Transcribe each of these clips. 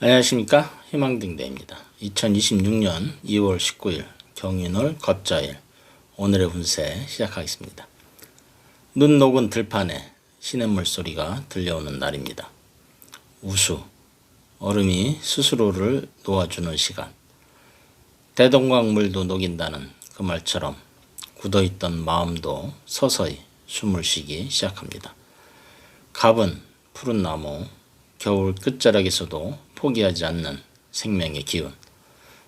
안녕하십니까 희망등대입니다. 2026년 2월 19일 경인월 겁자일 오늘의 운세 시작하겠습니다. 눈 녹은 들판에 시냇물 소리가 들려오는 날입니다. 우수 얼음이 스스로를 놓아주는 시간 대동강물도 녹인다는 그 말처럼 굳어있던 마음도 서서히 숨을 쉬기 시작합니다. 갑은 푸른 나무, 겨울 끝자락에서도 포기하지 않는 생명의 기운.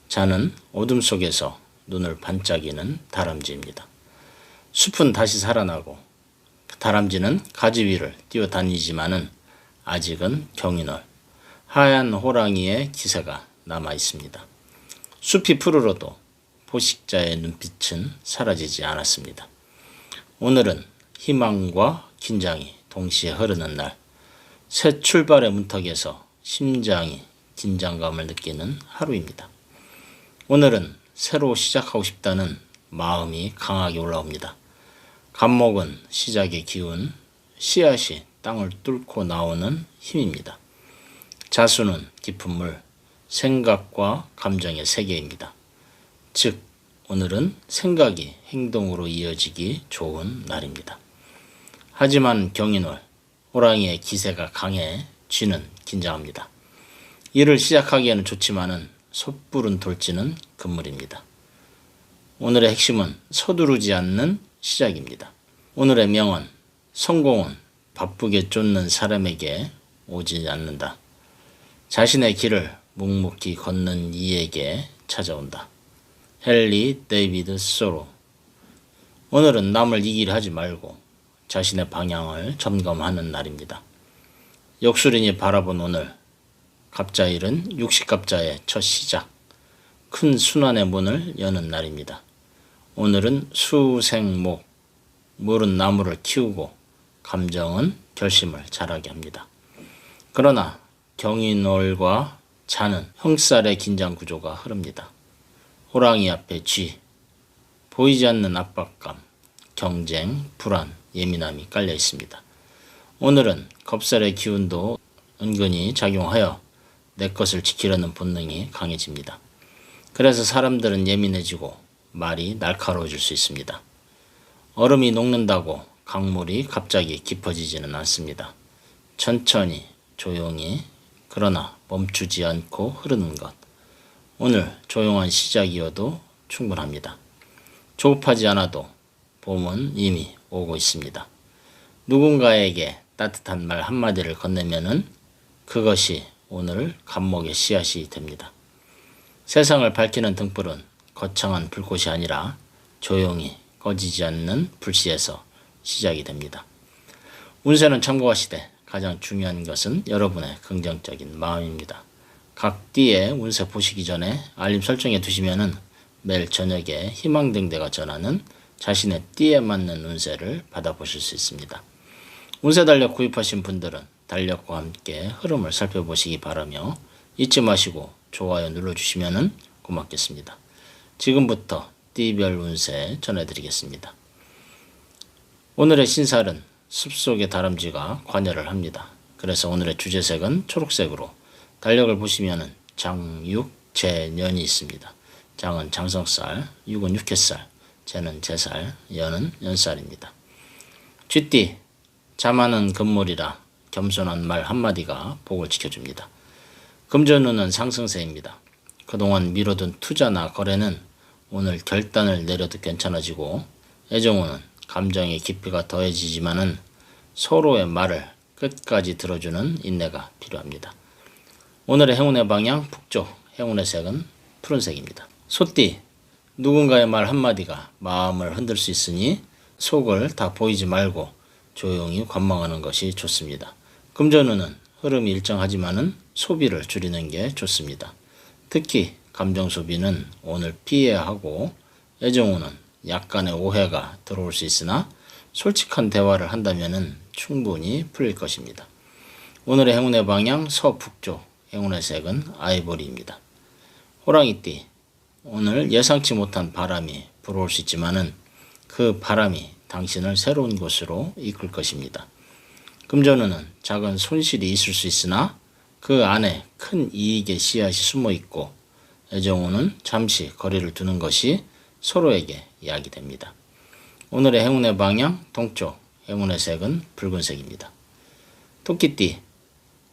자는 어둠 속에서 눈을 반짝이는 다람쥐입니다. 숲은 다시 살아나고 다람쥐는 가지 위를 뛰어다니지만은 아직은 경인월 하얀 호랑이의 기세가 남아 있습니다. 숲이 푸르러도 포식자의 눈빛은 사라지지 않았습니다. 오늘은 희망과 긴장이 동시에 흐르는 날. 새 출발의 문턱에서 심장이 긴장감을 느끼는 하루입니다. 오늘은 새로 시작하고 싶다는 마음이 강하게 올라옵니다. 감목은 시작의 기운, 씨앗이 땅을 뚫고 나오는 힘입니다. 자수는 깊은 물, 생각과 감정의 세계입니다. 즉, 오늘은 생각이 행동으로 이어지기 좋은 날입니다. 하지만 경인월, 호랑이의 기세가 강해 쥐는 긴장합니다. 일을 시작하기에는 좋지만은 섣부른 돌지는 금물입니다. 오늘의 핵심은 서두르지 않는 시작입니다. 오늘의 명언, 성공은 바쁘게 쫓는 사람에게 오지 않는다. 자신의 길을 묵묵히 걷는 이에게 찾아온다. 헨리 데이비드 소로 오늘은 남을 이기려 하지 말고 자신의 방향을 점검하는 날입니다. 역술인이 바라본 오늘 갑자일은 육식갑자의 첫 시작 큰 순환의 문을 여는 날입니다. 오늘은 수생목 물은 나무를 키우고 감정은 결심을 잘하게 합니다. 그러나 경인월과 자는 형살의 긴장 구조가 흐릅니다. 호랑이 앞에 쥐, 보이지 않는 압박감, 경쟁, 불안, 예민함이 깔려 있습니다. 오늘은 겁살의 기운도 은근히 작용하여 내 것을 지키려는 본능이 강해집니다. 그래서 사람들은 예민해지고 말이 날카로워질 수 있습니다. 얼음이 녹는다고 강물이 갑자기 깊어지지는 않습니다. 천천히, 조용히, 그러나 멈추지 않고 흐르는 것. 오늘 조용한 시작이어도 충분합니다. 조급하지 않아도 봄은 이미 오고 있습니다. 누군가에게 따뜻한 말 한마디를 건네면은 그것이 오늘 감목의 씨앗이 됩니다. 세상을 밝히는 등불은 거창한 불꽃이 아니라 조용히 꺼지지 않는 불씨에서 시작이 됩니다. 운세는 참고하시되 가장 중요한 것은 여러분의 긍정적인 마음입니다. 각 띠의 운세 보시기 전에 알림 설정해 두시면은 매일 저녁에 희망등대가 전하는 자신의 띠에 맞는 운세를 받아보실 수 있습니다. 운세 달력 구입하신 분들은 달력과 함께 흐름을 살펴보시기 바라며 잊지 마시고 좋아요 눌러주시면 고맙겠습니다. 지금부터 띠별 운세 전해드리겠습니다. 오늘의 신살은 숲속의 다람쥐가 관여를 합니다. 그래서 오늘의 주제색은 초록색으로 달력을 보시면 장육, 재년이 있습니다. 장은 장성살, 육은 육해살, 재는 재살, 연은 연살입니다. 쥐띠, 자만은 금물이라 겸손한 말 한마디가 복을 지켜줍니다. 금전운은 상승세입니다. 그동안 미뤄둔 투자나 거래는 오늘 결단을 내려도 괜찮아지고 애정운은 감정의 깊이가 더해지지만은 서로의 말을 끝까지 들어주는 인내가 필요합니다. 오늘의 행운의 방향 북쪽, 행운의 색은 푸른색입니다. 소띠, 누군가의 말 한마디가 마음을 흔들 수 있으니 속을 다 보이지 말고 조용히 관망하는 것이 좋습니다. 금전운은 흐름이 일정하지만은 소비를 줄이는 게 좋습니다. 특히 감정 소비는 오늘 피해야 하고 애정운은 약간의 오해가 들어올 수 있으나 솔직한 대화를 한다면은 충분히 풀릴 것입니다. 오늘의 행운의 방향 서북쪽, 행운의 색은 아이보리입니다. 호랑이띠, 오늘 예상치 못한 바람이 불어올 수 있지만은 그 바람이 당신을 새로운 곳으로 이끌 것입니다. 금전운은 작은 손실이 있을 수 있으나 그 안에 큰 이익의 씨앗이 숨어 있고 애정호는 잠시 거리를 두는 것이 서로에게 이야기 됩니다. 오늘의 행운의 방향 동쪽, 행운의 색은 붉은색입니다. 토끼띠,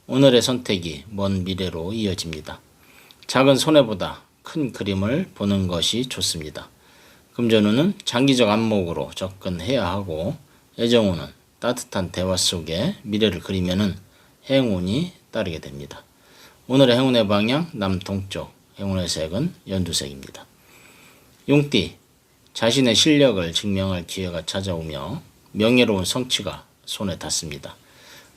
오늘의 선택이 먼 미래로 이어집니다. 작은 손해보다 큰 그림을 보는 것이 좋습니다. 금전운은 장기적 안목으로 접근해야 하고 애정운은 따뜻한 대화 속에 미래를 그리면은 행운이 따르게 됩니다. 오늘의 행운의 방향 남동쪽, 행운의 색은 연두색입니다. 용띠, 자신의 실력을 증명할 기회가 찾아오며 명예로운 성취가 손에 닿습니다.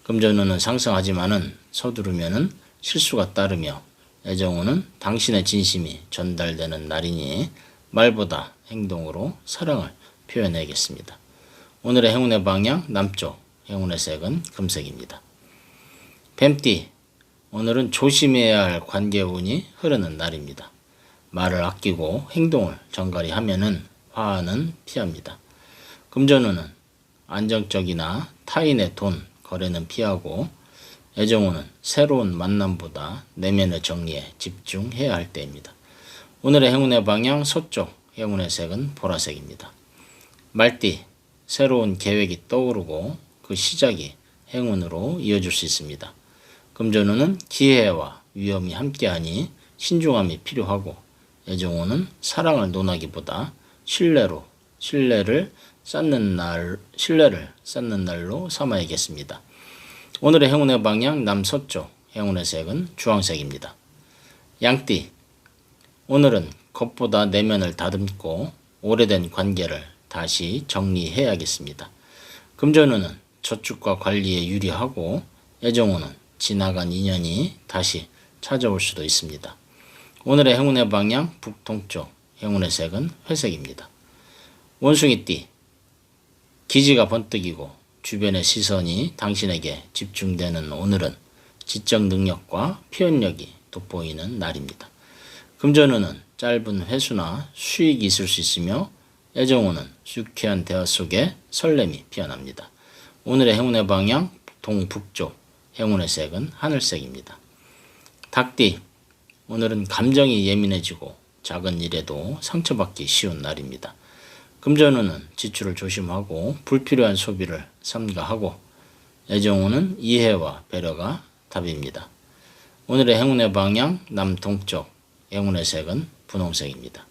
금전운은 상승하지만은 서두르면은 실수가 따르며 애정운은 당신의 진심이 전달되는 날이니 말보다 행동으로 사랑을 표현해야겠습니다. 오늘의 행운의 방향 남쪽, 행운의 색은 금색입니다. 뱀띠, 오늘은 조심해야 할 관계운이 흐르는 날입니다. 말을 아끼고 행동을 정갈히 하면은 화는 피합니다. 금전운은 안정적이나 타인의 돈, 거래는 피하고 애정운은 새로운 만남보다 내면의 정리에 집중해야 할 때입니다. 오늘의 행운의 방향 서쪽, 행운의 색은 보라색입니다. 말띠, 새로운 계획이 떠오르고 그 시작이 행운으로 이어질 수 있습니다. 금전운은 기회와 위험이 함께하니 신중함이 필요하고 애정운은 사랑을 논하기보다 신뢰로 신뢰를 쌓는 날 신뢰를 쌓는 날로 삼아야겠습니다. 오늘의 행운의 방향 남서쪽 행운의 색은 주황색입니다. 양띠 오늘은 겉보다 내면을 다듬고 오래된 관계를 다시 정리해야겠습니다. 금전운은 저축과 관리에 유리하고 애정운은 지나간 인연이 다시 찾아올 수도 있습니다. 오늘의 행운의 방향 북동쪽, 행운의 색은 회색입니다. 원숭이띠, 기지가 번뜩이고 주변의 시선이 당신에게 집중되는 오늘은 지적 능력과 표현력이 돋보이는 날입니다. 금전운은 짧은 회수나 수익이 있을 수 있으며 애정운은 유쾌한 대화 속에 설렘이 피어납니다. 오늘의 행운의 방향 동북쪽, 행운의 색은 하늘색입니다. 닭띠, 오늘은 감정이 예민해지고 작은 일에도 상처받기 쉬운 날입니다. 금전운은 지출을 조심하고 불필요한 소비를 삼가하고 애정운은 이해와 배려가 답입니다. 오늘의 행운의 방향 남동쪽, 행운의 색은 분홍색입니다.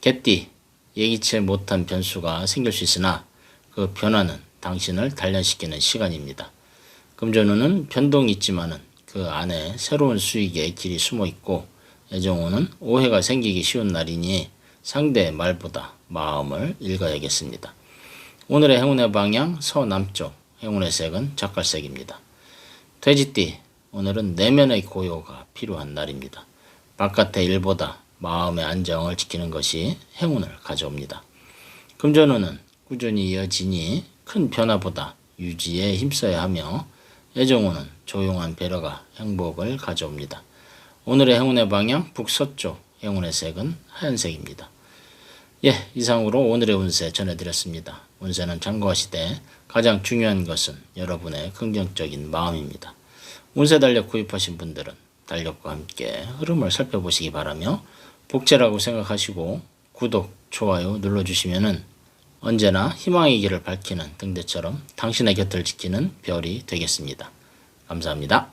개띠, 예기치 못한 변수가 생길 수 있으나 그 변화는 당신을 단련시키는 시간입니다. 금전운은 변동이 있지만은 그 안에 새로운 수익의 길이 숨어 있고 애정운은 오해가 생기기 쉬운 날이니 상대의 말보다 마음을 읽어야겠습니다. 오늘의 행운의 방향 서남쪽, 행운의 색은 작갈색입니다. 돼지띠, 오늘은 내면의 고요가 필요한 날입니다. 바깥의 일보다 마음의 안정을 지키는 것이 행운을 가져옵니다. 금전운은 꾸준히 이어지니 큰 변화보다 유지에 힘써야 하며 애정운은 조용한 배려가 행복을 가져옵니다. 오늘의 행운의 방향 북서쪽, 행운의 색은 하얀색입니다. 예, 이상으로 오늘의 운세 전해드렸습니다. 운세는 참고하시되 가장 중요한 것은 여러분의 긍정적인 마음입니다. 운세 달력 구입하신 분들은 달력과 함께 흐름을 살펴보시기 바라며 복제라고 생각하시고 구독, 좋아요 눌러주시면은 언제나 희망의 길을 밝히는 등대처럼 당신의 곁을 지키는 별이 되겠습니다. 감사합니다.